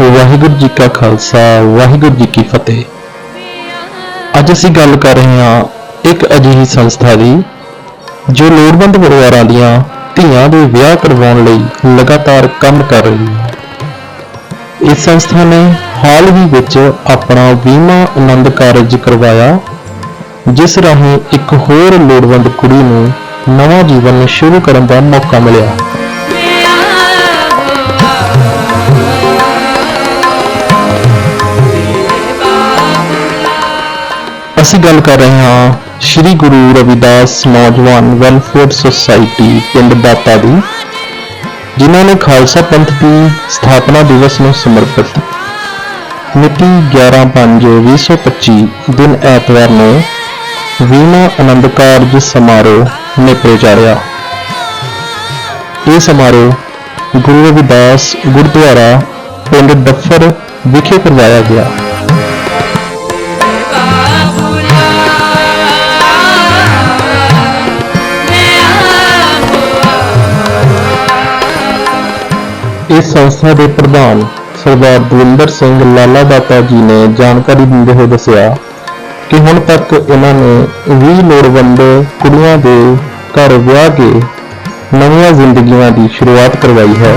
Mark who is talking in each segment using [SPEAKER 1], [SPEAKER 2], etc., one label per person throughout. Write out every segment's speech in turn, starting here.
[SPEAKER 1] ਵਾਹਿਗੁਰੂ ਜੀ ਕਾ ਖਾਲਸਾ, ਵਾਹਿਗੁਰੂ ਜੀ ਕੀ ਫਤਿਹ। ਅੱਜ ਅਸੀਂ ਗੱਲ ਕਰ ਰਹੇ ਹਾਂ ਇੱਕ ਅਜਿਹੀ ਸੰਸਥਾ ਦੀ, ਜੋ ਲੋੜਵੰਦ ਪਰਿਵਾਰਾਂ ਦੀਆਂ ਧੀਆਂ ਦੇ ਵਿਆਹ ਕਰਵਾਉਣ ਲਈ ਲਗਾਤਾਰ ਕੰਮ ਕਰ ਰਹੀ ਹੈ। ਇਸ ਸੰਸਥਾ ਨੇ ਹਾਲ ਹੀ ਵਿੱਚ ਆਪਣਾ 20ਵਾਂ ਆਨੰਦ ਕਾਰਜ ਕਰਵਾਇਆ, ਜਿਸ ਰਾਹੀਂ ਇੱਕ ਹੋਰ ਲੋੜਵੰਦ ਕੁੜੀ ਨੂੰ ਨਵਾਂ ਜੀਵਨ ਸ਼ੁਰੂ ਕਰਨ ਦਾ ਮੌਕਾ ਮਿਲਿਆ। ਅਸੀਂ ਗੱਲ ਕਰ ਰਹੇ ਹਾਂ ਸ੍ਰੀ ਗੁਰੂ ਰਵਿਦਾਸ ਨੌਜਵਾਨ ਵੈਲਫੇਅਰ ਸੁਸਾਇਟੀ ਪਿੰਡ ਦਾਤਾ ਦੀ, ਜਿਨ੍ਹਾਂ ਨੇ ਖਾਲਸਾ ਪੰਥ ਦੀ ਸਥਾਪਨਾ ਦਿਵਸ ਨੂੰ ਸਮਰਪਿਤ ਮਿਤੀ 11/5/2025 ਦਿਨ ਐਤਵਾਰ ਨੂੰ ਵੀਨਾ ਆਨੰਦ ਕਾਰਜ ਸਮਾਰੋਹ ਨੇਪਰੇ ਚਾੜਿਆ ਇਹ ਸਮਾਰੋਹ ਗੁਰੂ ਰਵਿਦਾਸ ਗੁਰਦੁਆਰਾ ਪਿੰਡ ਡੱਫਰ ਵਿਖੇ ਕਰਵਾਇਆ ਗਿਆ। ਇਸ ਸੰਸਥਾ ਦੇ ਪ੍ਰਧਾਨ ਸਰਦਾਰ ਦਵਿੰਦਰ ਸਿੰਘ ਲਾਲਾ ਦਾਤਾ ਜੀ ਨੇ ਜਾਣਕਾਰੀ ਦਿੰਦੇ ਹੋਏ ਦੱਸਿਆ ਕਿ ਹੁਣ ਤੱਕ ਇਹਨਾਂ ਨੇ 20 ਲੋੜਵੰਦ ਕੁੜੀਆਂ ਦੇ ਘਰ ਵਿਆਹ ਕੇ ਨਵੀਆਂ ਜ਼ਿੰਦਗੀਆਂ ਦੀ ਸ਼ੁਰੂਆਤ ਕਰਵਾਈ ਹੈ।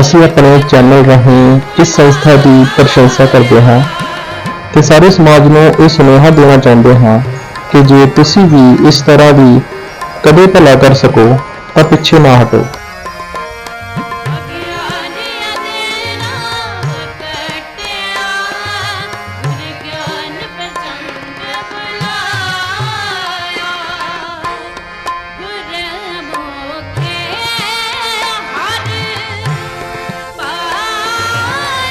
[SPEAKER 1] ਅਸੀਂ ਆਪਣੇ ਚੈਨਲ ਰਾਹੀਂ ਇਸ ਸੰਸਥਾ ਦੀ ਪ੍ਰਸ਼ੰਸਾ ਕਰਦੇ ਹਾਂ ਤੇ ਸਾਰੇ ਸਮਾਜ ਨੂੰ ਇਹ ਸੁਨੇਹਾ ਦੇਣਾ ਚਾਹੁੰਦੇ ਹਾਂ ਕਿ ਜੇ ਤੁਸੀਂ ਵੀ ਇਸ ਤਰ੍ਹਾਂ ਦੀ ਕਦੇ ਭਲਾ ਕਰ ਸਕੋ ਤਾਂ ਪਿੱਛੇ ਨਾ ਹਟੋ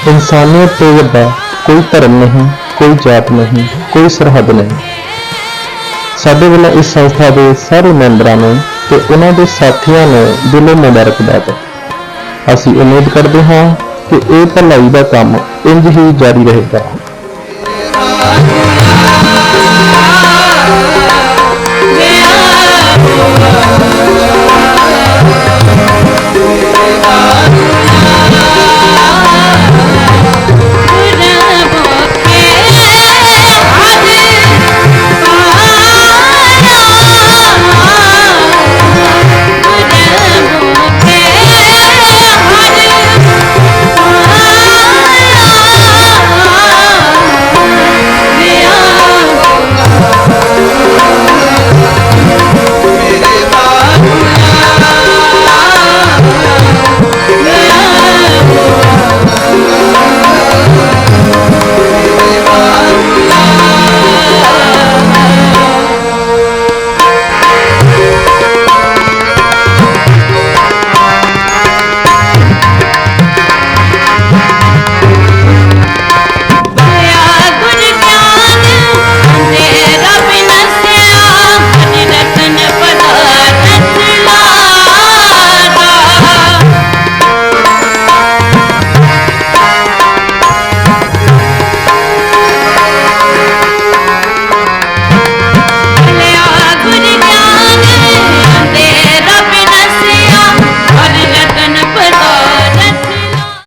[SPEAKER 1] ਇਨਸਾਨੀਅਤ ਤੋਂ ਵੱਡਾ ਕੋਈ ਧਰਮ ਨਹੀਂ ਕੋਈ ਜਾਤ ਨਹੀਂ ਕੋਈ ਸਰਹੱਦ ਨਹੀਂ ਸਾਡੇ ਵੱਲੋਂ ਇਸ ਸੰਸਥਾ ਦੇ ਸਾਰੇ ਮੈਂਬਰਾਂ ਨੂੰ ਤੇ ਉਹਨਾਂ ਦੇ ਸਾਥੀਆਂ ਨੂੰ ਦਿਲੋਂ ਮੁਬਾਰਕਬਾਦ ਅਸੀਂ ਉਮੀਦ ਕਰਦੇ ਹਾਂ ਕਿ ਇਹ ਭਲਾਈ ਦਾ ਕੰਮ ਇੰਜ ਹੀ ਜਾਰੀ ਰਹੇਗਾ।